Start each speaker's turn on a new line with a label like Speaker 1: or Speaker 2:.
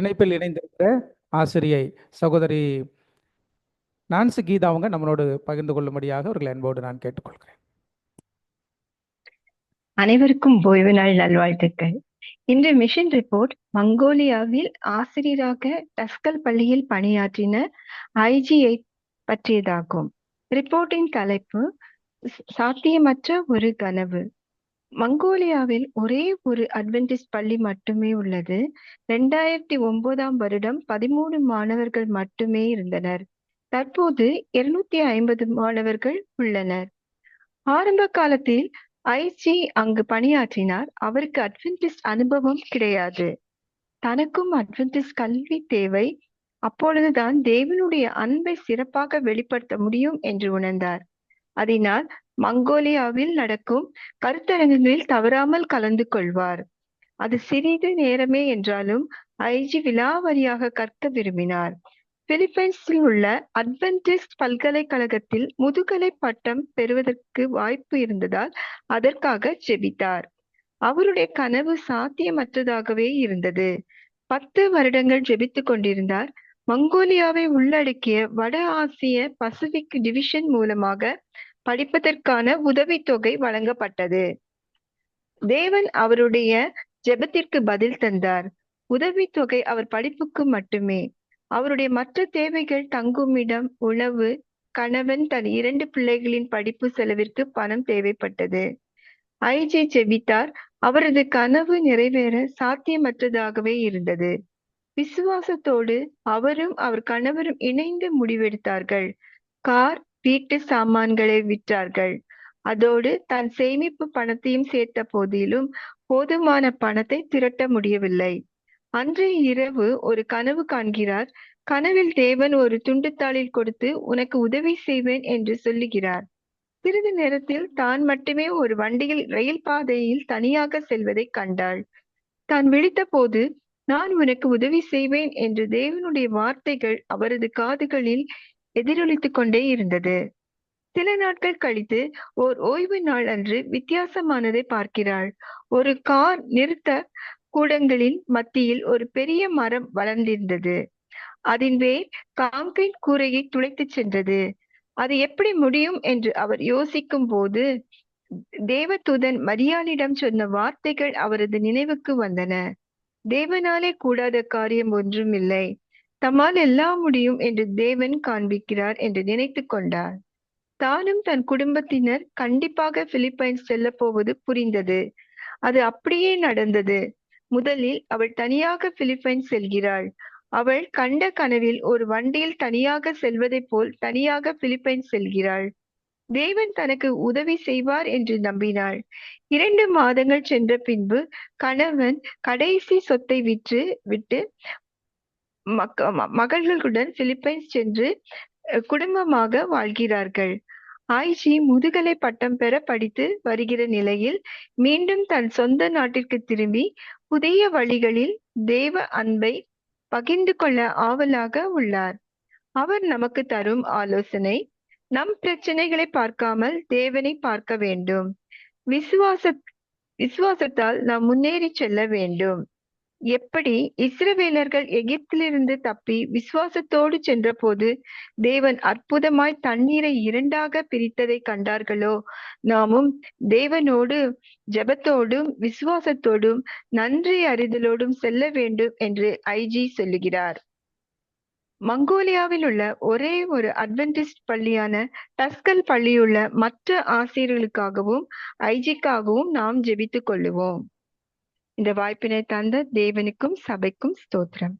Speaker 1: இணைப்பில் இணைந்திருக்கிற ஆசிரியை சகோதரி நான்சி கீதா அவங்க நம்மளோடு பகிர்ந்து கொள்ளும்படியாக அவர்கள் அன்போடு நான் கேட்டுக்கொள்கிறேன்.
Speaker 2: அனைவருக்கும் ஓய்வு நாள் நல்வாழ்த்துக்கள். இன்று மிஷன் ரிப்போர்ட் மங்கோலியாவில் ஆசிரியராக டஸ்கல் பள்ளியில் பணியாற்றின ஐஜியை பற்றியதாகும். ரிப்போர்ட்டின் தலைப்பு சாத்தியமற்ற ஒரு கனவு. மங்கோலியாவில் ஒரே ஒரு அட்வென்டிஸ்ட் பள்ளி மட்டுமே உள்ளது. ரெண்டாயிரத்தி ஒன்பதாம் வருடம் பதிமூணு மாணவர்கள் மட்டுமே இருந்தனர். தற்போது இருநூத்தி ஐம்பது மாணவர்கள் உள்ளனர். ஆரம்ப காலத்தில் ஐஜி அங்கு பணியாற்றினார். அவருக்கு அட்வென்டிஸ்ட் அனுபவம் கிடையாது. தனக்கும் அட்வென்டிஸ்ட் கல்வி தேவை. அப்பொழுதுதான் தேவனுடைய அன்பை சிறப்பாக வெளிப்படுத்த முடியும் என்று உணர்ந்தார். அதனால் மங்கோலியாவில் நடக்கும் கருத்தரங்குகளில் தவறாமல் கலந்து கொள்வார். அது சிறிது நேரமே என்றாலும் ஐஜி விலாவரியாக கற்க விரும்பினார். பிலிப்பைன்ஸில் உள்ள அட்வென்டிஸ்ட் பல்கலைக்கழகத்தில் முதுகலை பட்டம் பெறுவதற்கு வாய்ப்பு இருந்ததால் அதற்காக செபித்தார் அவருடைய கனவு சாத்தியமற்றதாகவே இருந்தது. பத்து வருடங்கள் ஜெபித்துக் கொண்டிருந்தார். மங்கோலியாவை உள்ளடக்கிய வட ஆசிய பசிபிக் டிவிஷன் மூலமாக படிப்பதற்கான உதவித்தொகை வழங்கப்பட்டது. தேவன் அவருடைய ஜெபத்திற்கு பதில் தந்தார். உதவித்தொகை அவர் படிப்புக்கு மட்டுமே. அவருடைய மற்ற தேவைகள் தங்குமிடம் உணவு கணவன் தன் இரண்டு பிள்ளைகளின் படிப்பு செலவிற்கு பணம் தேவைப்பட்டது. ஐஜி ஜெபித்தார். அவரது கனவு நிறைவேற சாத்தியமற்றதாகவே இருந்தது. விசுவாசத்தோடு அவரும் அவர் கணவரும் இணைந்து முடிவெடுத்தார்கள். கார் வீட்டு சாமான்களை விற்றார்கள். அதோடு தன் சேமிப்பு பணத்தையும் சேர்த்த போதிலும் போதுமான பணத்தை திரட்ட முடியவில்லை. அன்றைய இரவு ஒரு கனவு காண்கிறார். கனவில் தேவன் ஒரு துண்டுத்தாளில் கொடுத்து உனக்கு உதவி செய்வேன் என்று சொல்லுகிறார். சிறிது நேரத்தில் தான் மட்டுமே ஒரு வண்டியில் ரயில் பாதையில் தனியாக செல்வதை கண்டாள். தான் விழித்த போது நான் உனக்கு உதவி செய்வேன் என்று தேவனுடைய வார்த்தைகள் அவரது காதுகளில் எதிரொலித்துக் கொண்டே இருந்தது. சில நாட்கள் கழித்து ஓர் ஓய்வு நாள் அன்று வித்தியாசமானதை பார்க்கிறாள். ஒரு கார் நிறுத்த கூடங்களின் மத்தியில் ஒரு பெரிய மரம் வளர்ந்திருந்தது. அதன் வேர் காங்கிரீட் கூரையை துளைத்து சென்றது. அது எப்படி முடியும் என்று அவர் யோசிக்கும் போது தேவதூதன் மரியாளிடம் சொன்ன வார்த்தைகள் அவரது நினைவுக்கு வந்தன. தேவனாலே கூடாத காரியம் ஒன்றும் இல்லை. தம்மால் எல்லாம் முடியும் என்று தேவன் காண்பிக்கிறார் என்று நினைத்து கொண்டார். தானும் தன் குடும்பத்தினர் கண்டிப்பாக பிலிப்பைன்ஸ் செல்ல போவது புரிந்தது. அது அப்படியே நடந்தது. முதலில் அவள் தனியாக பிலிப்பைன்ஸ் செல்கிறாள். அவள் கண்ட கனவில் ஒரு வண்டியில் தனியாக செல்வதைப் போல் தனியாக பிலிப்பைன்ஸ் செல்கிறாள். தேவன் தனக்கு உதவி செய்வார் என்று நம்பினாள். இரண்டு மாதங்கள் சென்ற பின்பு கணவன் கடைசி சொத்தை விற்று விட்டு மகள்களுடன் பிலிப்பைன்ஸ் சென்று குடும்பமாக வாழ்கிறார்கள். ஆய்ச்சி முதுகலை பட்டம் பெற படித்து வருகிற நிலையில் மீண்டும் தன் சொந்த நாட்டிற்கு திரும்பி புதிய வழிகளில் தேவ அன்பை பகிர்ந்து கொள்ள ஆவலாக உள்ளார். அவர் நமக்கு தரும் ஆலோசனை நம் பிரச்சனைகளை பார்க்காமல் தேவனை பார்க்க வேண்டும். விசுவாச விசுவாசத்தால் நாம் முன்னேறி செல்ல வேண்டும். எப்படி? இஸ்ரவேலர்கள் எகிப்திலிருந்து தப்பி விசுவாசத்தோடு சென்றபோது தேவன் அற்புதமாய் தண்ணீரை இரண்டாக பிரித்ததை கண்டார்களோ? நாமும் தேவனோடு ஜபத்தோடும் விசுவாசத்தோடும் நன்றி அறிதலோடும் செல்ல வேண்டும் என்று ஐஜி சொல்லுகிறார். மங்கோலியாவில் உள்ள ஒரே ஒரு அட்வென்டிஸ்ட் பள்ளியான டஸ்கல் பள்ளியுள்ள மற்ற ஆசிரியர்களுக்காகவும் ஐஜிக்காகவும் நாம் ஜெபித்துக் கொள்ளுவோம். இந்த வாய்ப்பினை தந்த தேவனுக்கும் சபைக்கும் ஸ்தோத்திரம்.